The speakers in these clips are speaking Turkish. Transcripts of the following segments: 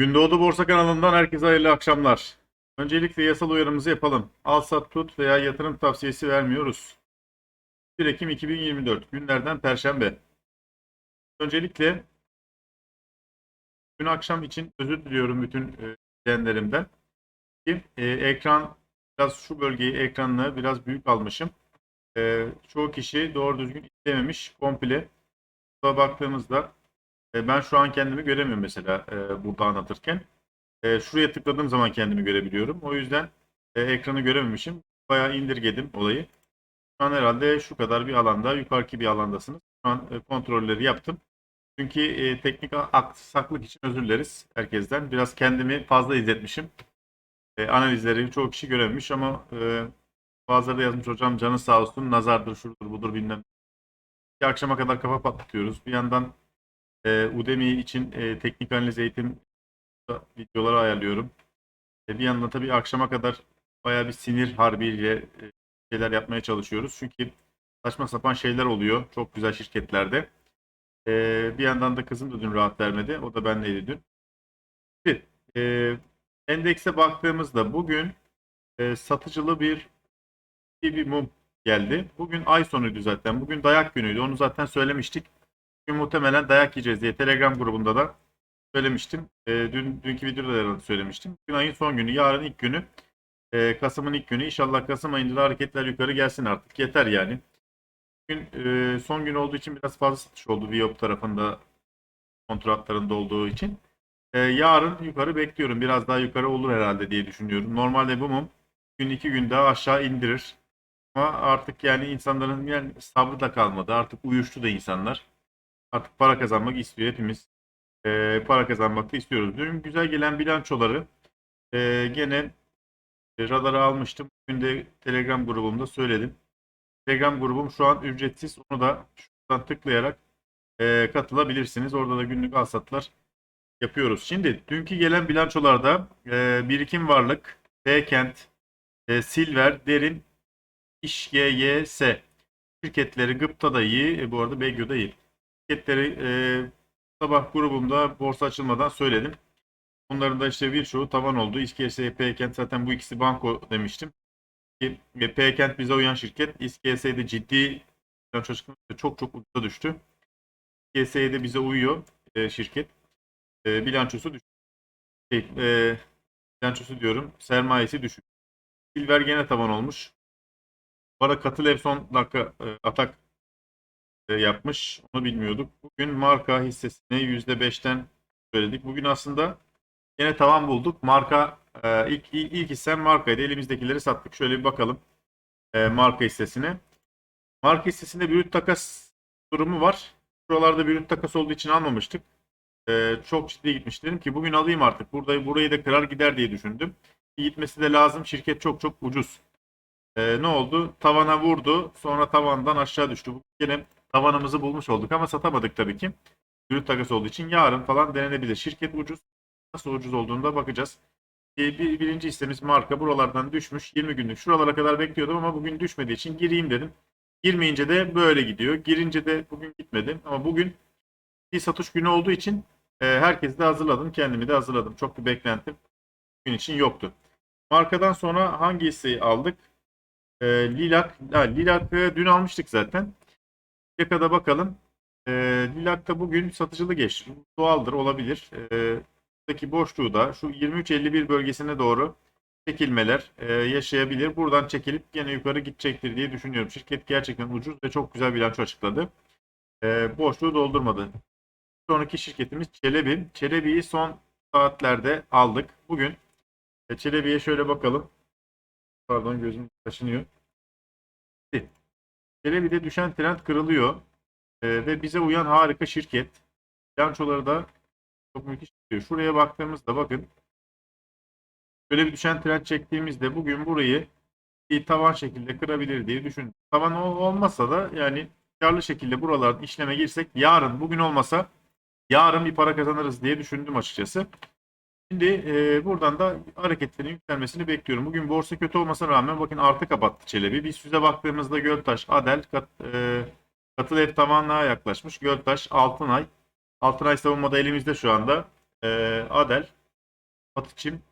Gündoğdu Borsa kanalından herkese hayırlı akşamlar. Öncelikle yasal uyarımızı yapalım. Al sat tut veya yatırım tavsiyesi vermiyoruz. 1 Ekim 2024 günlerden Perşembe. Öncelikle dün akşam için özür diliyorum bütün e, izleyenlerimden. E, ekran biraz şu bölgeyi ekranını biraz büyük almışım. E, çoğu kişi doğru düzgün izlememiş komple. Burada baktığımızda e, ben şu an kendimi göremiyorum mesela e, burada anlatırken. E, şuraya tıkladığım zaman kendimi görebiliyorum. O yüzden ekranı görememişim. Bayağı indirgedim olayı. Şu an herhalde şu kadar bir alanda, yukarıki bir alandasınız. Şu an kontrolleri yaptım. Çünkü e, teknik aksaklık için özür dileriz herkesten. Biraz kendimi fazla izletmişim. Analizleri çoğu kişi görememiş ama bazıları da yazmış hocam canı sağ olsun nazardır şudur budur bilmem. Bir akşama kadar kafa patlatıyoruz. Bir yandan e, Udemy için e, teknik analiz eğitim videoları ayarlıyorum. E, bir yandan tabii akşama kadar bayağı bir sinir harbiyle e, şeyler yapmaya çalışıyoruz. Çünkü saçma sapan şeyler oluyor çok güzel şirketlerde. E, bir yandan da kızım da dün rahat vermedi. O da benleydi dün. Bir, e, endekse baktığımızda bugün e, satıcılı bir bir mum geldi. Bugün ay sonuydu zaten. Bugün dayak günüydü. Onu zaten söylemiştik. Bugün muhtemelen dayak yiyeceğiz diye Telegram grubunda da söylemiştim. E, dün dünkü videoda da söylemiştim. Bugün ayın son günü, yarın ilk günü. E, Kasım'ın ilk günü. İnşallah Kasım ayında da hareketler yukarı gelsin artık. Yeter yani. Bugün e, son gün olduğu için biraz fazla satış oldu Viyop tarafında kontratlarında olduğu için. E, yarın yukarı bekliyorum. Biraz daha yukarı olur herhalde diye düşünüyorum. Normalde bu mum gün iki gün daha aşağı indirir. Ama artık yani insanların yani sabrı da kalmadı. Artık uyuştu da insanlar. Artık para kazanmak istiyor hepimiz. E, para kazanmak da istiyoruz. Dün güzel gelen bilançoları e, gene radara almıştım. Bugün de Telegram grubumda söyledim. Telegram grubum şu an ücretsiz. Onu da şuradan tıklayarak e, katılabilirsiniz. Orada da günlük alsatlar yapıyoruz. Şimdi dünkü gelen bilançolarda e, birikim varlık, P-Kent, e, Silver, Derin, İş-GYS şirketleri Gıpta da iyi. E, bu arada Begyo da iyi. Şirketleri e, sabah grubumda borsa açılmadan söyledim. Bunların da işte birçoğu tavan oldu. İSKS, P-Kent zaten bu ikisi banko demiştim. E, P-Kent bize uyan şirket. İSKS'de ciddi. Çok çok ucuza düştü. İSKS'de bize uyuyor e, şirket. E, bilançosu düşük. Şey, e, bilançosu diyorum. Sermayesi düşük. Silver gene tavan olmuş. Para katıl hep son dakika e, atak yapmış. Onu bilmiyorduk. Bugün marka hissesini %5'ten söyledik. Bugün aslında yine tavan bulduk. Marka e, ilk, ilk, ilk hissem markaydı. Elimizdekileri sattık. Şöyle bir bakalım e, marka hissesine. Marka hissesinde brüt takas durumu var. Şuralarda brüt takas olduğu için almamıştık. E, çok ciddi gitmiş. Dedim ki bugün alayım artık. Burada, burayı da kırar gider diye düşündüm. Gitmesi de lazım. Şirket çok çok ucuz. E, ne oldu? Tavana vurdu. Sonra tavandan aşağı düştü. Bu tavanımızı bulmuş olduk ama satamadık tabii ki. Brüt takas olduğu için yarın falan denenebilir. Şirket ucuz. Nasıl ucuz olduğunu da bakacağız. Bir, bir, birinci hissemiz marka buralardan düşmüş. 20 günlük şuralara kadar bekliyordum ama bugün düşmediği için gireyim dedim. Girmeyince de böyle gidiyor. Girince de bugün gitmedim. Ama bugün bir satış günü olduğu için e, herkesi de hazırladım. Kendimi de hazırladım. Çok bir beklentim gün için yoktu. Markadan sonra hangi hisseyi aldık? E, Lilak. Lilak'ı dün almıştık zaten. Yakada bakalım. E, Lilak'ta bugün satıcılı geç. Doğaldır olabilir. E, buradaki boşluğu da şu 23.51 bölgesine doğru çekilmeler e, yaşayabilir. Buradan çekilip gene yukarı gidecektir diye düşünüyorum. Şirket gerçekten ucuz ve çok güzel bilanço açıkladı. E, boşluğu doldurmadı. Sonraki şirketimiz Çelebi. Çelebi'yi son saatlerde aldık. Bugün e, Çelebi'ye şöyle bakalım. Pardon gözüm kaşınıyor. Çelebi'de düşen trend kırılıyor. E, ve bize uyan harika şirket. Bilançoları da çok müthiş çıkıyor. Şuraya baktığımızda bakın. Böyle bir düşen trend çektiğimizde bugün burayı bir tavan şekilde kırabilir diye düşündüm. Tavan ol- olmasa da yani karlı şekilde buralardan işleme girsek yarın bugün olmasa yarın bir para kazanırız diye düşündüm açıkçası. Şimdi e, buradan da hareketlerin yükselmesini bekliyorum. Bugün borsa kötü olmasına rağmen bakın artı kapattı Çelebi. Biz süze baktığımızda Göltaş, Adel, kat, e, katıl ev tavanlığa yaklaşmış. Göltaş, Altınay. Altınay savunmada elimizde şu anda. E, Adel Batıçim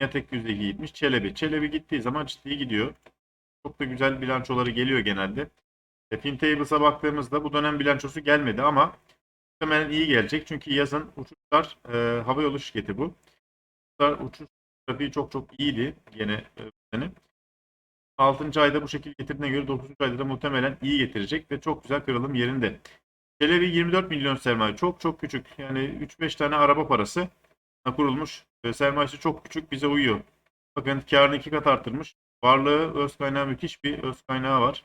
Yatek yüzdeki gitmiş. Çelebi. Çelebi gittiği zaman ciddi gidiyor. Çok da güzel bilançoları geliyor genelde. E, Fintables'a baktığımızda bu dönem bilançosu gelmedi ama muhtemelen iyi gelecek. Çünkü yazın uçuşlar e, havayolu şirketi bu. Uçuşlar, uçuş trafiği çok çok iyiydi yine e, bu sene. 6. ayda bu şekilde getirdiğine göre 9. ayda da muhtemelen iyi getirecek ve çok güzel kırılım yerinde. Çelebi 24 milyon sermaye. Çok çok küçük. Yani 3-5 tane araba parası kurulmuş. E, sermayesi çok küçük. Bize uyuyor. Bakın karını iki kat arttırmış. Varlığı öz kaynağı müthiş bir öz kaynağı var.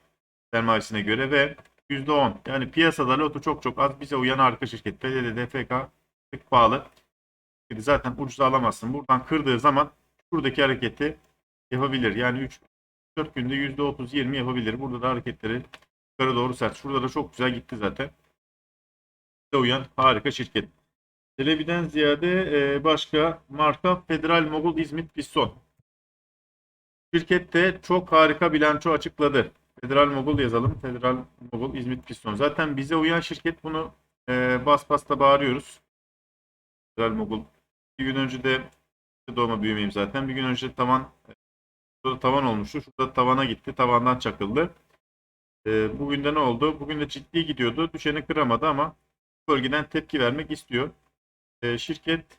Sermayesine göre ve %10. Yani piyasada lotu çok çok az. Bize uyan harika şirket. PDD, DFK pek pahalı. Zaten ucuz alamazsın. Buradan kırdığı zaman buradaki hareketi yapabilir. Yani 3 4 günde %30-20 yapabilir. Burada da hareketleri yukarı doğru sert. Şurada da çok güzel gitti zaten. Bize uyan harika şirket. Televiden ziyade e, başka marka Federal Mogul İzmit Piston. Şirkette çok harika bilanço açıkladı. Federal Mogul yazalım. Federal Mogul İzmit Piston. Zaten bize uyan şirket bunu e, bas bas da bağırıyoruz. Federal Mogul. Bir gün önce de doğma büyümeyim zaten. Bir gün önce tavan Şurada tavan olmuştu. Şurada tavana gitti. Tavandan çakıldı. E, bugün de ne oldu? Bugün de ciddi gidiyordu. Düşeni kıramadı ama bölgeden tepki vermek istiyor. E, şirket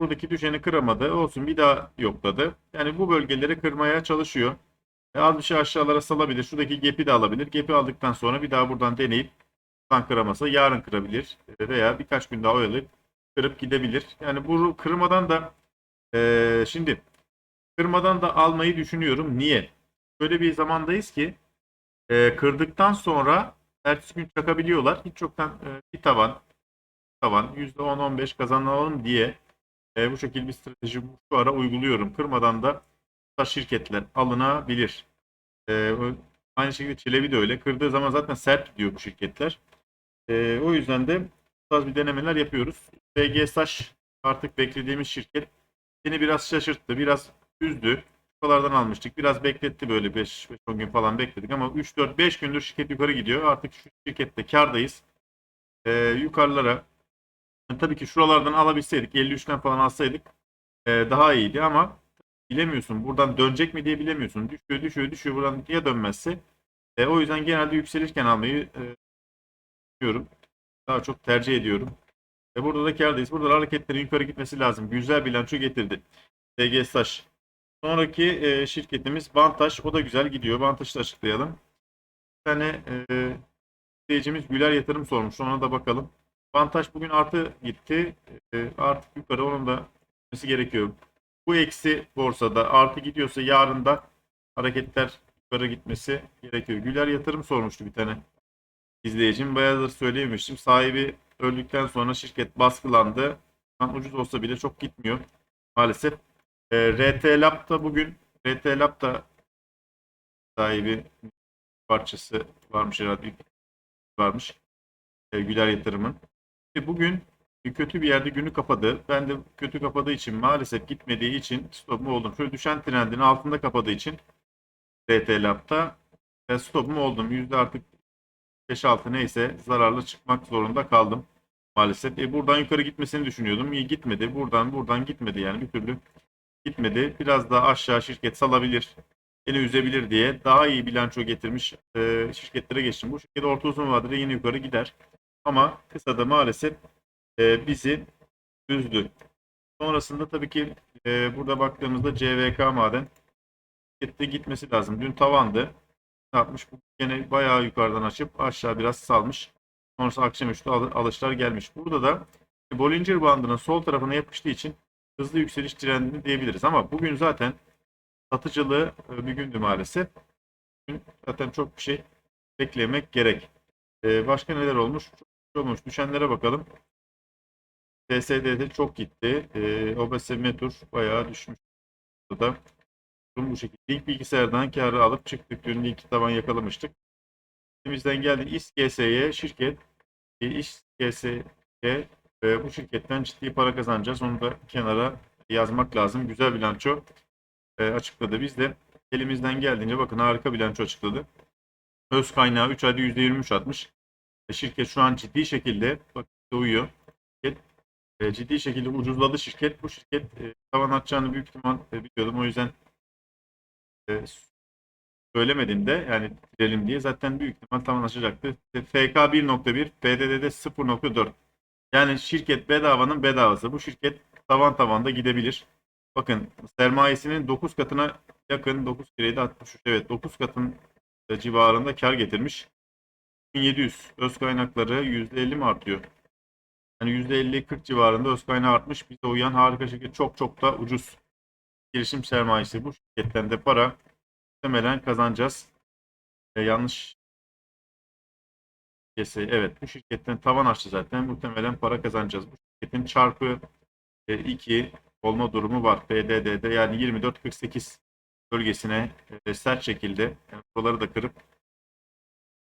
buradaki düşeni kıramadı. Olsun bir daha yokladı. Yani bu bölgeleri kırmaya çalışıyor. E, az bir şey aşağılara salabilir. Şuradaki gap'i de alabilir. Gap'i aldıktan sonra bir daha buradan deneyip buradan kıramasa yarın kırabilir. E, veya birkaç gün daha oyalayıp kırıp gidebilir. Yani bu kırmadan da e, şimdi kırmadan da almayı düşünüyorum. Niye? Böyle bir zamandayız ki e, kırdıktan sonra ertesi gün çakabiliyorlar. Hiç çoktan e, bir tavan tavan %10-15 kazanalım diye e, bu şekilde bir strateji şu ara uyguluyorum. Kırmadan da şirketler alınabilir. E, aynı şekilde Çelebi de öyle. Kırdığı zaman zaten sert gidiyor bu şirketler. E, o yüzden de bu bir denemeler yapıyoruz. BG Saş artık beklediğimiz şirket beni biraz şaşırttı. Biraz üzdü. Şuralardan almıştık. Biraz bekletti böyle 5-10 gün falan bekledik ama 3-4-5 gündür şirket yukarı gidiyor. Artık şu şirkette kardayız. Ee, yukarılara yani tabii ki şuralardan alabilseydik 53'ten falan alsaydık e, daha iyiydi ama bilemiyorsun. Buradan dönecek mi diye bilemiyorsun. Düşüyor düşüyor düşüyor buradan ya dönmezse. E, o yüzden genelde yükselirken almayı e, düşünüyorum. Daha çok tercih ediyorum. E, burada da kardayız. Burada da hareketlerin yukarı gitmesi lazım. Güzel bilanço getirdi. DG Saş. Sonraki e, şirketimiz Bantaş. O da güzel gidiyor. Bantaş'ı da açıklayalım. Bir tane e, izleyicimiz Güler Yatırım sormuş. Ona da bakalım. Bantaş bugün artı gitti. E, artık yukarı onun da gitmesi gerekiyor. Bu eksi borsada artı gidiyorsa yarın da hareketler yukarı gitmesi gerekiyor. Güler Yatırım sormuştu bir tane izleyicim. Bayağıdır söyleyemiştim. Sahibi öldükten sonra şirket baskılandı. Ucuz olsa bile çok gitmiyor maalesef. E, RT Lab da bugün RT Lab da sahibi parçası varmış herhalde varmış. E, Güler Yatırım'ın. E, bugün kötü bir yerde günü kapadı. Ben de kötü kapadığı için maalesef gitmediği için stopum oldum. Şöyle düşen trendin altında kapadığı için RT Lab'da e, stopum oldum. Yüzde artık 5-6 neyse zararlı çıkmak zorunda kaldım maalesef. E, buradan yukarı gitmesini düşünüyordum. İyi gitmedi. Buradan buradan gitmedi yani bir türlü gitmedi. Biraz daha aşağı şirket salabilir. Beni üzebilir diye daha iyi bilanço getirmiş e, şirketlere geçtim. Bu şirket orta uzun vadede yine yukarı gider. Ama kısada maalesef e, bizi üzdü. Sonrasında tabii ki e, burada baktığımızda CVK maden şirkette gitmesi lazım. Dün tavandı. Ne yapmış? Bu yine bayağı yukarıdan açıp aşağı biraz salmış. Sonrası akşamüstü al- alışlar gelmiş. Burada da Bollinger bandının sol tarafına yapıştığı için hızlı yükseliş trendini diyebiliriz. Ama bugün zaten satıcılığı e, bir gündü maalesef. Bugün zaten çok bir şey beklemek gerek. Ee, başka neler olmuş? Olmuş. Düşenlere bakalım. TSD'de çok gitti. Ee, OBS Metur bayağı düşmüş. Burada durum bu şekilde. İlk bilgisayardan karı alıp çıktık. Dün ilk taban yakalamıştık. Elimizden geldi İSGS'ye şirket e, İSGS'ye ve bu şirketten ciddi para kazanacağız. Onu da kenara yazmak lazım. Güzel bilanço e, açıkladı. Biz de elimizden geldiğince bakın harika bilanço açıkladı. Öz kaynağı 3 ayda %23 atmış. E, şirket şu an ciddi şekilde uyuyor. Şirket e, ciddi şekilde ucuzladı şirket. Bu şirket e, tavan atacağını büyük ihtimal e, biliyordum. O yüzden e, söylemedim de yani bitirelim diye zaten büyük ihtimal tavan açacaktı. FK 1.1, PDD'de 0.4. Yani şirket bedavanın bedavası. Bu şirket tavan tavanda gidebilir. Bakın sermayesinin 9 katına yakın 9 kireydi 63 evet 9 katın e, civarında kar getirmiş. 1700 öz kaynakları %50 mi artıyor? Yani %50-40 civarında öz kaynağı artmış. Bize uyan harika şirket. Çok çok da ucuz. Girişim sermayesi bu şirketten de para muhtemelen kazanacağız. E, yanlış. Evet bu şirketten tavan açtı zaten. Muhtemelen para kazanacağız. Bu şirketin çarpı 2 olma durumu var. PDD'de yani 24-48 bölgesine e, sert şekilde yani buraları da kırıp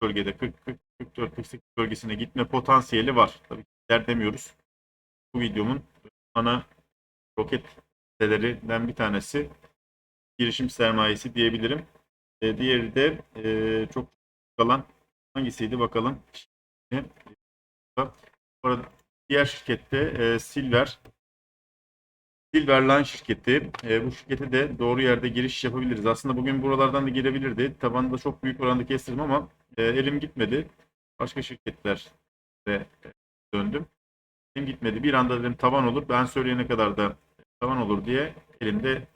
bölgede 40 40 44 48 bölgesine gitme potansiyeli var. Tabii gider demiyoruz. Bu videomun ana roket sitelerinden bir tanesi girişim sermayesi diyebilirim. E, diğeri de e, çok kalan hangisiydi bakalım. E, bu arada diğer şirkette e, Silver Silverline şirketi. E, bu şirkete de doğru yerde giriş yapabiliriz. Aslında bugün buralardan da girebilirdi. Tabanda çok büyük oranda kestirdim ama e, elim gitmedi. Başka şirketlere e, döndüm. Elim gitmedi. Bir anda dedim tavan olur. Ben söyleyene kadar da tavan olur diye elimde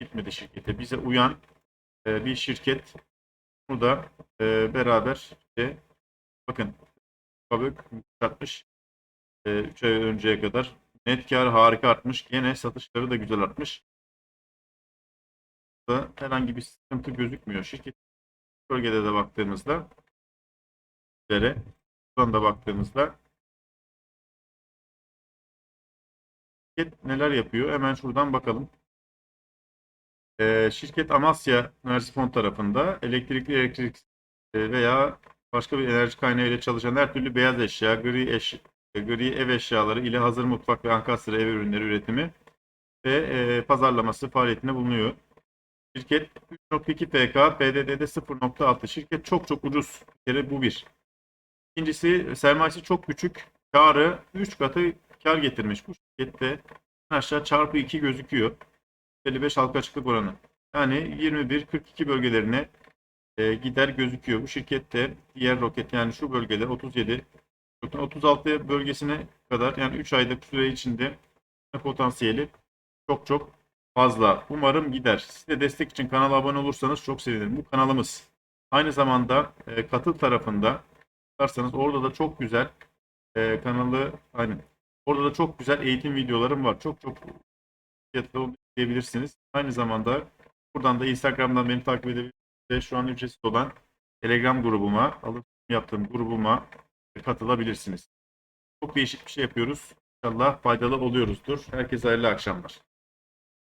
gitmedi şirkete. Bize uyan e, bir şirket. Burada e, beraber işte, bakın Kabuk atmış. 3 ay önceye kadar Net kar harika artmış. Gene satışları da güzel artmış. Burada herhangi bir sıkıntı gözükmüyor. Şirket bölgede de baktığımızda şöyle buradan da baktığımızda şirket neler yapıyor? Hemen şuradan bakalım. Ee, şirket Amasya Enerji Fon tarafında elektrikli elektrik veya başka bir enerji kaynağı ile çalışan her türlü beyaz eşya, gri eşya, gri ev eşyaları ile hazır mutfak ve ankastre ev ürünleri üretimi ve e, pazarlaması faaliyetinde bulunuyor. Şirket 3.2 PK, PDD'de 0.6. Şirket çok çok ucuz. Bir kere bu bir. İkincisi sermayesi çok küçük. Karı 3 katı kar getirmiş. Bu şirkette aşağı çarpı 2 gözüküyor. 55 halka açıklık oranı. Yani 21-42 bölgelerine e, gider gözüküyor. Bu şirkette diğer roket yani şu bölgede 37 36 bölgesine kadar yani 3 aylık süre içinde potansiyeli çok çok fazla. Umarım gider. Siz de destek için kanala abone olursanız çok sevinirim. Bu kanalımız. Aynı zamanda e, katıl tarafında bakarsanız orada da çok güzel e, kanalı aynı. Orada da çok güzel eğitim videolarım var. Çok çok fiyatlı diyebilirsiniz. Aynı zamanda buradan da Instagram'dan beni takip edebilirsiniz. Şu an ücretsiz olan Telegram grubuma, alım yaptığım grubuma katılabilirsiniz. Çok değişik bir şey yapıyoruz. İnşallah faydalı oluyoruzdur. Herkese hayırlı akşamlar.